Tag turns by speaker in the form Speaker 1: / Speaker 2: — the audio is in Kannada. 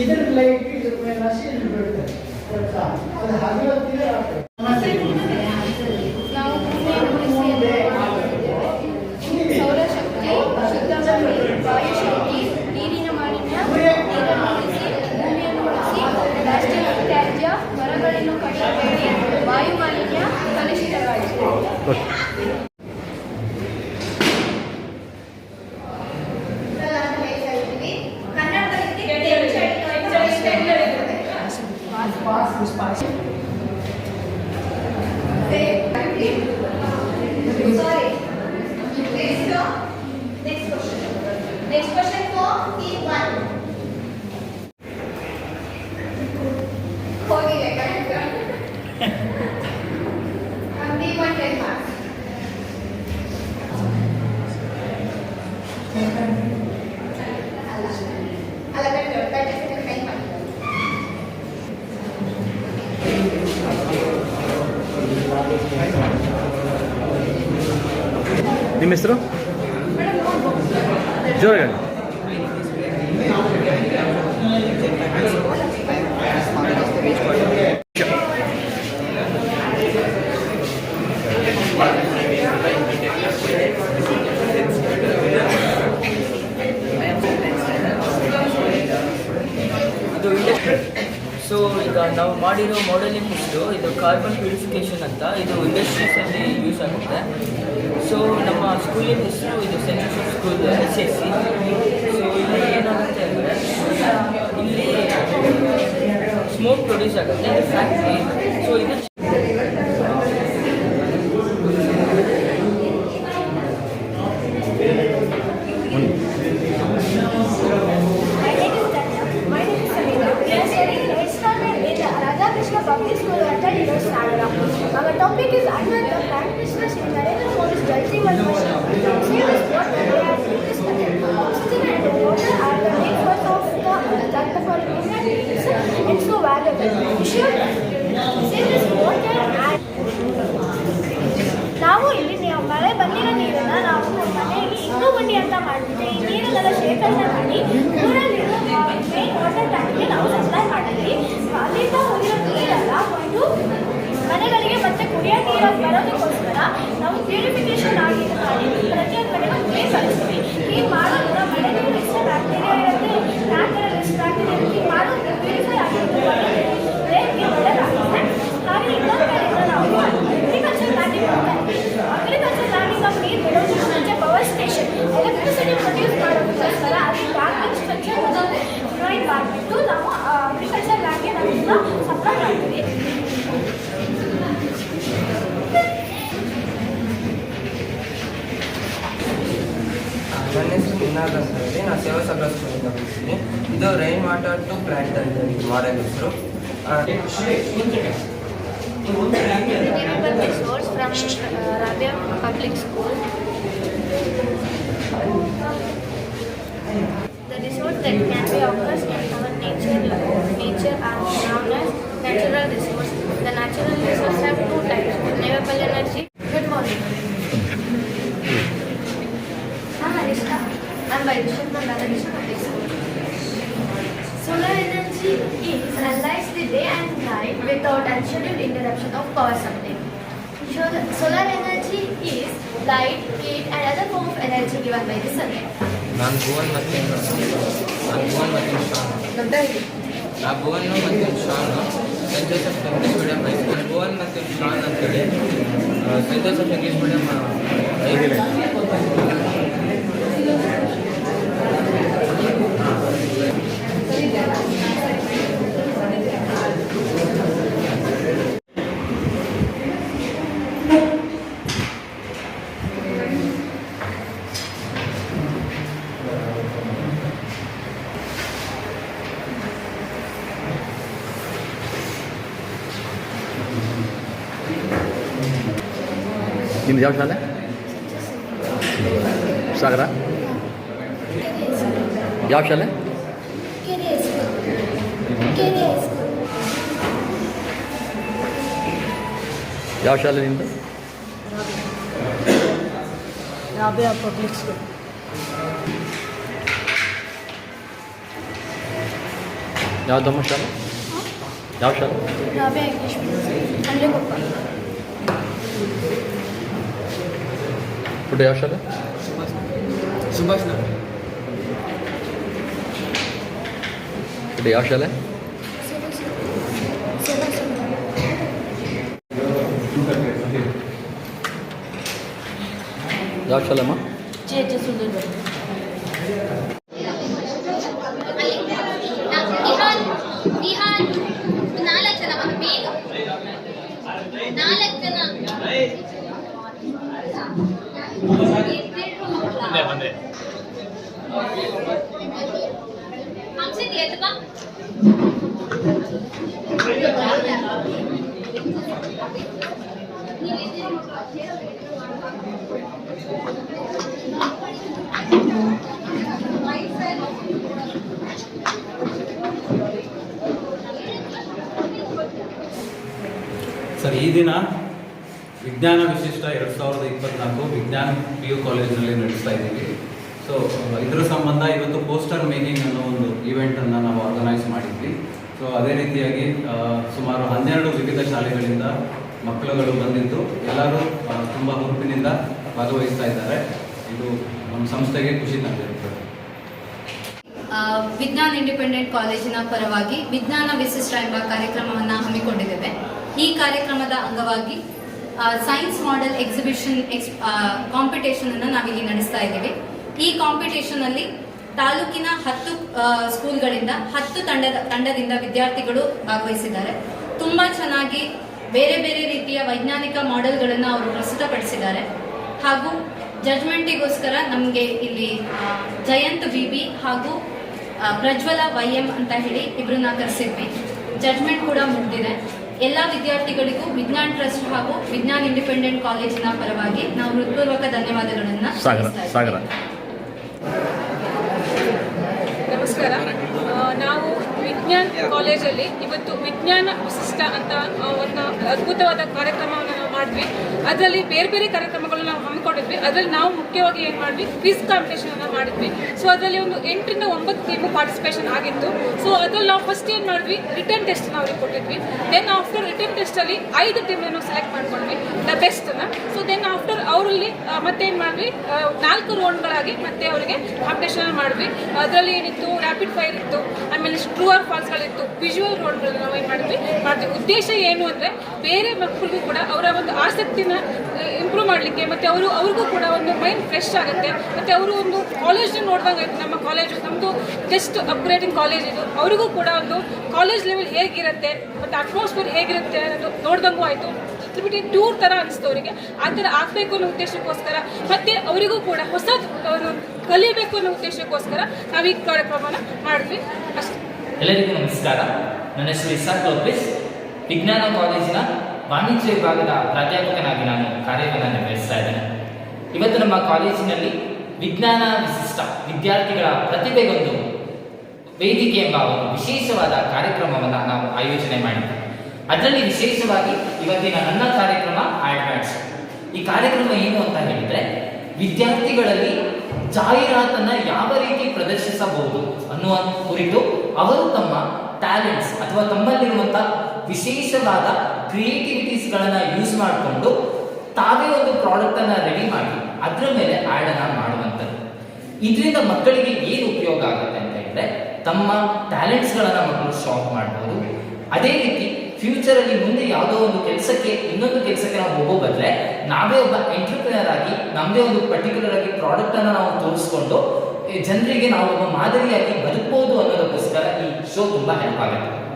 Speaker 1: ಇದ್ರ ಲೈಟ್ ಇದ್ರ ಮೇಲೆ ಹಸಿ ಬೀಳ್ತದೆ ಗೊತ್ತಾ? ಅದು ಹಗಲೊತ್ತಿಗೆ ಆಗ್ತದೆ.
Speaker 2: Sorry.
Speaker 3: Next question. Next question.
Speaker 4: ನಿಮ್ಮ ಹೆಸರು
Speaker 5: ಸೊ ಈಗ ನಾವು ಮಾಡಿರೋ ಮಾಡೆಲಿಂಗ್ ಇದು ಇದು ಕಾರ್ಬನ್ ಪ್ಯೂರಿಫಿಕೇಷನ್ ಅಂತ ಇದು ಇಂಡಸ್ಟ್ರೀಸಲ್ಲಿ ಯೂಸ್ ಆಗುತ್ತೆ. ಸೊ ನಮ್ಮ ಸ್ಕೂಲಿನ ಹೆಸರು ಇದು Saint school S S C so ಇಲ್ಲಿ ಏನಾಗುತ್ತೆ ಅಂದರೆ, ಇಲ್ಲಿ ಸ್ಮೋಕ್ ಪ್ರೊಡ್ಯೂಸ್ ಆಗುತ್ತೆ ಇದು ಫ್ಯಾಕ್ಟ್ರಿ ಸೊ ಇದು
Speaker 6: In Narendra Modi's Jal Jeevan Mission. Save this water they are in this country. Oxygen and water are the main source of the earth for human beings and so valuable. We should save this water and ನಾವು ಇಲ್ಲಿ ನೀವು ಮಳೆ ಬಂದಿರೋ ನೀರನ್ನ ನಾವು ನಮ್ಮ ಮನೆಯಲ್ಲಿ ಇನ್ನೂ ಗುಂಡಿ ಅಂತ ಮಾಡಿಬಿಟ್ಟು ಈ ನೀರನ್ನೆಲ್ಲ ಶೇಖರಣೆ ಮಾಡಿ ಊರಲ್ಲಿರೋ ಮೇನ್ ವಾಟರ್ ಟ್ಯಾಂಕ್ಗೆ ನಾವು ಸಪ್ಲೈ ಮಾಡಿದ್ವಿ ಅಲ್ಲಿಂದ ಹೋಗಿರೋ ನೀರೆಲ್ಲ ಒಂದು ಮನೆಗಳಿಗೆ ಮತ್ತೆ ಕುಡಿಯೋ ನೀರಾಗಿ ಬರೋದಕ್ಕೋಸ್ಕರ ನಾವು ಪ್ಯೂರಿಫಿಕೇಶನ್ ಆಗಿ
Speaker 5: ಪ್ಲಾಂಟ್ ಅಂತ ಇದು ಮಾಡೆಲ್ ಹೆಸರು
Speaker 2: renewable resource from uh, Rabia Public School. The resource that can be occurs in our nature, nature are known as natural resource. Light, heat and other form of energy given by the sun.
Speaker 5: ನಾನು ಭುವನ್ ಮತ್ತು ನಾನು ಭುವನ್ ಮತ್ತು ಶಾನ್ ನಾ ಭುವನ್ ಮತ್ತು Shan Saint Joseph English medium high school Bhuvan ಮತ್ತು ಶಾನ್ ಅಂತೇಳಿ ಸೆಂಟ್ ಜೋಸೆಫ್ ಇಂಗ್ಲೀಷ್ ಮೀಡಿಯಂ
Speaker 4: ನಿಮ್ದು ಯಾವ ಶಾಲೆ ಸಾಗರ ಯಾವ ಶಾಲೆ
Speaker 6: ಕೆರೆ ಸ್ಕೂಲ್ ಕೆರೆ ಸ್ಕೂಲ್
Speaker 4: ಯಾವ ಶಾಲೆ ನಿಂದು
Speaker 1: ರಾಬಿಯಾ ಪಬ್ಲಿಕ್ ಸ್ಕೂಲ್
Speaker 4: ಯಾವುದಮ್ಮ ಶಾಲೆ ಯಾವ ಶಾಲೆ ಶಾಲೆ ಯಾವ ಶಾಲೆ ಅಮ್ಮ
Speaker 2: ಜೆ ಜೆ ಸುಂದರ್
Speaker 3: ನಿಹಾನ್ ನಿಹಾನ್ ನಾಲ್ಕು ಜನ ಬಂದು ಬೇಗ ನಾಲ್ಕು ಎದ್ದು ಬಾ
Speaker 7: ಸರ್ ಈ ದಿನ ವಿಜ್ಞಾನ ವಿಶಿಷ್ಟ ಎರಡು ಸಾವಿರದ ಇಪ್ಪತ್ನಾಲ್ಕು ವಿಜ್ಞಾನ ಪಿ ಯು ಕಾಲೇಜಿನಲ್ಲಿ ನಡೆಸ್ತಾ ಇದ್ದೀವಿ. ಸೊ ಇದರ ಸಂಬಂಧ ಇವತ್ತು ಪೋಸ್ಟರ್ ಮೇಕಿಂಗ್ ಅನ್ನೋ ಒಂದು ಈವೆಂಟನ್ನು ನಾವು ಆರ್ಗನೈಸ್ ಮಾಡಿದ್ವಿ. ಸೊ ಅದೇ ರೀತಿಯಾಗಿ ಸುಮಾರು ಹನ್ನೆರಡು ವಿವಿಧ ಶಾಲೆಗಳಿಂದ ಮಕ್ಕಳುಗಳು ಬಂದಿದ್ದು. ಎಲ್ಲರೂ ತುಂಬ ಹುರುಪಿನಿಂದ ಭಾಗವಹಿಸ್ತಾ ಇದ್ದಾರೆ. ಇದು ನಮ್ಮ ಸಂಸ್ಥೆಗೆ ಖುಷಿ ತಂದಿರುತ್ತದೆ
Speaker 8: ವಿಜ್ಞಾನ ಇಂಡಿಪೆಂಡೆಂಟ್ ಕಾಲೇಜಿನ ಪರವಾಗಿ ವಿಜ್ಞಾನ ವಿಶಿಷ್ಟ ಎಂಬ ಕಾರ್ಯಕ್ರಮವನ್ನು ಹಮ್ಮಿಕೊಂಡಿದ್ದೇವೆ. ಈ ಕಾರ್ಯಕ್ರಮದ ಅಂಗವಾಗಿ ಸೈನ್ಸ್ ಮಾಡೆಲ್ ಎಕ್ಸಿಬಿಷನ್ ಎಕ್ಸ್ ಕಾಂಪಿಟೇಷನ್ ಅನ್ನು ನಾವಿಲ್ಲಿ ನಡೆಸ್ತಾ ಇದ್ದೀವಿ. ಈ ಕಾಂಪಿಟೇಷನ್ ಅಲ್ಲಿ ತಾಲೂಕಿನ ಹತ್ತು ಸ್ಕೂಲ್ಗಳಿಂದ ಹತ್ತು ತಂಡದ, ತಂಡದಿಂದ ವಿದ್ಯಾರ್ಥಿಗಳು ಭಾಗವಹಿಸಿದ್ದಾರೆ. ತುಂಬಾ ಚೆನ್ನಾಗಿ ಬೇರೆ ಬೇರೆ ರೀತಿಯ ವೈಜ್ಞಾನಿಕ ಮಾಡೆಲ್ಗಳನ್ನು ಅವರು ಪ್ರಸ್ತುತಪಡಿಸಿದ್ದಾರೆ. ಹಾಗೂ ಜಡ್ಜ್ಮೆಂಟಿಗೋಸ್ಕರ ನಮಗೆ ಇಲ್ಲಿ ಜಯಂತ್ ವಿ ಬಿ ಹಾಗೂ ಪ್ರಜ್ವಲ ವೈ ಎಂ ಅಂತ ಹೇಳಿ ಇಬ್ಬರನ್ನ ಕರೆಸಿದ್ವಿ. ಜಡ್ಜ್ಮೆಂಟ್ ಕೂಡ ಮುಗಿದಿದೆ. ಎಲ್ಲ ವಿದ್ಯಾರ್ಥಿಗಳಿಗೂ ವಿಜ್ಞಾನ್ ಟ್ರಸ್ಟ್ ಹಾಗೂ ವಿಜ್ಞಾನ್ ಇಂಡಿಪೆಂಡೆಂಟ್ ಕಾಲೇಜಿನ ಪರವಾಗಿ ನಾವು ಹೃತ್ಪೂರ್ವಕ ಧನ್ಯವಾದಗಳನ್ನು
Speaker 4: ಸಾಗರ
Speaker 8: ಇದ್ದೀವಿ.
Speaker 4: ಸಾಗರ.
Speaker 9: ನಮಸ್ಕಾರ. ನಾವು ವಿಜ್ಞಾನ ಕಾಲೇಜಲ್ಲಿ ಇವತ್ತು ವಿಜ್ಞಾನ ವಿಶಿಷ್ಟ ಅಂತ ಒಂದು ಅದ್ಭುತವಾದ ಕಾರ್ಯಕ್ರಮವನ್ನು ನಾವು ಮಾಡಿದ್ವಿ. ಅದರಲ್ಲಿ ಬೇರೆ ಬೇರೆ ಕಾರ್ಯಕ್ರಮಗಳನ್ನ ನಾವು ಹಮ್ಮಿಕೊಂಡಿದ್ವಿ ಅದ್ರಲ್ಲಿ ನಾವು ಮುಖ್ಯವಾಗಿ ಏನು ಮಾಡಿದ್ವಿ? ಕ್ವಿಸ್ ಕಾಂಪಿಟೇಷನ್ ಅನ್ನ ಮಾಡಿದ್ವಿ. ಸೊ ಅದರಲ್ಲಿ ಒಂದು ಎಂಟರಿಂದ ಒಂಬತ್ತು ಟೀಮು ಪಾರ್ಟಿಸಿಪೇಷನ್ ಆಗಿತ್ತು. ಸೊ ಅದ್ರಲ್ಲಿ ನಾವು ಫಸ್ಟ್ ಏನು ಮಾಡಿದ್ವಿ? ರಿಟರ್ನ್ ಟೆಸ್ಟ್ ಅವ್ರಿಗೆ ಕೊಟ್ಟಿದ್ವಿ. ದೆನ್ ಆಫ್ಟರ್ ರಿಟರ್ನ್ ಟೆಸ್ಟ್ ಅಲ್ಲಿ ಐದು ಟೀಮ್ ನಾವು ಸೆಲೆಕ್ಟ್ ಮಾಡ್ಕೊಂಡ್ವಿ. The best so then after ಅವರಲ್ಲಿ ಮತ್ತೆ ಏನು ಮಾಡಿದ್ವಿ? ನಾಲ್ಕು ರೌಂಡ್ಗಳಾಗಿ ಮತ್ತೆ ಅವರಿಗೆ ಕಾಂಪಿಟೇಷನ್ ಮಾಡಿದ್ವಿ. ಅದರಲ್ಲಿ ಏನಿತ್ತು? ರ್ಯಾಪಿಡ್ ಫೈರ್ ಇತ್ತು. ಆಮೇಲೆ ಟ್ರೂ ಆರ್ ಫಾಲ್ಸ್ಗಳಿತ್ತು ವಿಜುವಲ್ ರೋಡ್ಗಳನ್ನ ನಾವು ಏನು ಮಾಡಿದ್ವಿ? ಮಾಡಿದ್ವಿ ಉದ್ದೇಶ ಏನು ಅಂದರೆ, ಬೇರೆ ಮಕ್ಕಳಿಗೂ ಕೂಡ ಅವರ ಒಂದು ಆಸಕ್ತಿನ ಇಂಪ್ರೂವ್ ಮಾಡಲಿಕ್ಕೆ ಮತ್ತು ಅವರು, ಅವ್ರಿಗೂ ಕೂಡ ಒಂದು ಮೈಂಡ್ ಫ್ರೆಶ್ ಆಗುತ್ತೆ. ಮತ್ತು ಅವರು ಒಂದು ಕಾಲೇಜ್ ನೋಡಿದಂಗೆ ನಮ್ಮ ಕಾಲೇಜು ನಮ್ಮದು ಜಸ್ಟ್ ಅಪ್ಗ್ರೇಡಿಂಗ್ ಕಾಲೇಜ್ ಇದು. ಅವರಿಗೂ ಕೂಡ ಒಂದು ಕಾಲೇಜ್ ಲೆವೆಲ್ ಹೇಗಿರುತ್ತೆ, ಮತ್ತು ಅಟ್ಮಾಸ್ಫಿಯರ್ ಹೇಗಿರುತ್ತೆ ಅನ್ನೋದು ನೋಡ್ದಂಗೂ ಆಯಿತು. ಬಿಟ್ಟು ಟೂರ್ ಥರ ಅನಿಸ್ತು ಅವರಿಗೆ. ಆ ಥರ ಆಗಬೇಕು ಅನ್ನೋ ಉದ್ದೇಶಕ್ಕೋಸ್ಕರ ಮತ್ತು ಅವರಿಗೂ ಕೂಡ ಹೊಸ ಕಲಿಬೇಕು ಅನ್ನೋ ಉದ್ದೇಶಕ್ಕೋಸ್ಕರ ನಾವು ಈ ಕಾರ್ಯಕ್ರಮನ ಮಾಡಿದ್ವಿ. ಅಷ್ಟೇ.
Speaker 10: ಎಲ್ಲರಿಗೂ ನಮಸ್ಕಾರ. ನನ್ನ ಹೆಸರು ವಿಜ್ಞಾನ ಕಾಲೇಜಿನ ವಾಣಿಜ್ಯ ವಿಭಾಗದ ಪ್ರಾಧ್ಯಾಪಕನಾಗಿ ನಾನು ಕಾರ್ಯವನ್ನು ನಿರ್ವಹಿಸ್ತಾ ಇದ್ದೇನೆ. ಇವತ್ತು ನಮ್ಮ ಕಾಲೇಜಿನಲ್ಲಿ ವಿಜ್ಞಾನ ವಿಶಿಷ್ಟ ವಿದ್ಯಾರ್ಥಿಗಳ ಪ್ರತಿಭೆಗೊಂದು ವೇದಿಕೆ ಎಂಬ ಒಂದು ವಿಶೇಷವಾದ ಕಾರ್ಯಕ್ರಮವನ್ನು ನಾವು ಆಯೋಜನೆ ಮಾಡಿದ್ದೆ ಅದರಲ್ಲಿ ವಿಶೇಷವಾಗಿ ಇವತ್ತಿನ ನನ್ನ ಕಾರ್ಯಕ್ರಮ ಆಡ್ಮ್ಯಾಟ್ಸ್ ಈ ಕಾರ್ಯಕ್ರಮ ಏನು ಅಂತ ಹೇಳಿದ್ರೆ, ವಿದ್ಯಾರ್ಥಿಗಳಲ್ಲಿ ಜಾಹೀರಾತನ್ನು ಯಾವ ರೀತಿ ಪ್ರದರ್ಶಿಸಬಹುದು ಅನ್ನುವ ಕುರಿತು ಅವರು ತಮ್ಮ ಟ್ಯಾಲೆಂಟ್ಸ್ ಅಥವಾ ತಮ್ಮಲ್ಲಿರುವಂತಹ ವಿಶೇಷವಾದ ಕ್ರಿಯೇಟಿವಿಟೀಸ್ಗಳನ್ನ ಯೂಸ್ ಮಾಡಿಕೊಂಡು ತಾವೇ ಒಂದು ಪ್ರಾಡಕ್ಟ್ ಅನ್ನ ರೆಡಿ ಮಾಡಿ ಅದರ ಮೇಲೆ ಆಡ್ ಅನ್ನ ಮಾಡುವಂಥದ್ದು. ಇದರಿಂದ ಮಕ್ಕಳಿಗೆ ಏನು ಉಪಯೋಗ ಆಗುತ್ತೆ ಅಂತ ಹೇಳಿದ್ರೆ ತಮ್ಮ ಟ್ಯಾಲೆಂಟ್ಸ್ಗಳನ್ನ ಮಕ್ಕಳು ಶಾಪ್ ಮಾಡಬಹುದು ಅದೇ ರೀತಿ ಫ್ಯೂಚರ್ ಅಲ್ಲಿ ಮುಂದೆ ಯಾವುದೋ ಒಂದು ಕೆಲಸಕ್ಕೆ, ಇನ್ನೊಂದು ಕೆಲಸಕ್ಕೆ ನಾವು ಹೋಗೋ ಬದಲೆ ನಾವೇ ಒಬ್ಬ ಎಂಟರ್ಪ್ರಿನರ್ ಆಗಿ ನಮ್ಮದೇ ಒಂದು ಪರ್ಟಿಕ್ಯುಲರ್ ಆಗಿ ಪ್ರಾಡಕ್ಟ್ ಅನ್ನ ನಾವು ತೋರಿಸ್ಕೊಂಡು ಜನರಿಗೆ ನಾವು ಒಬ್ಬ ಮಾದರಿಯಾಗಿ ಬದುಕಬಹುದು ಅನ್ನೋದಕ್ಕೋಸ್ಕರ ಈ ಶೋ ತುಂಬಾ ಹೆಲ್ಪ್ ಆಗುತ್ತೆ.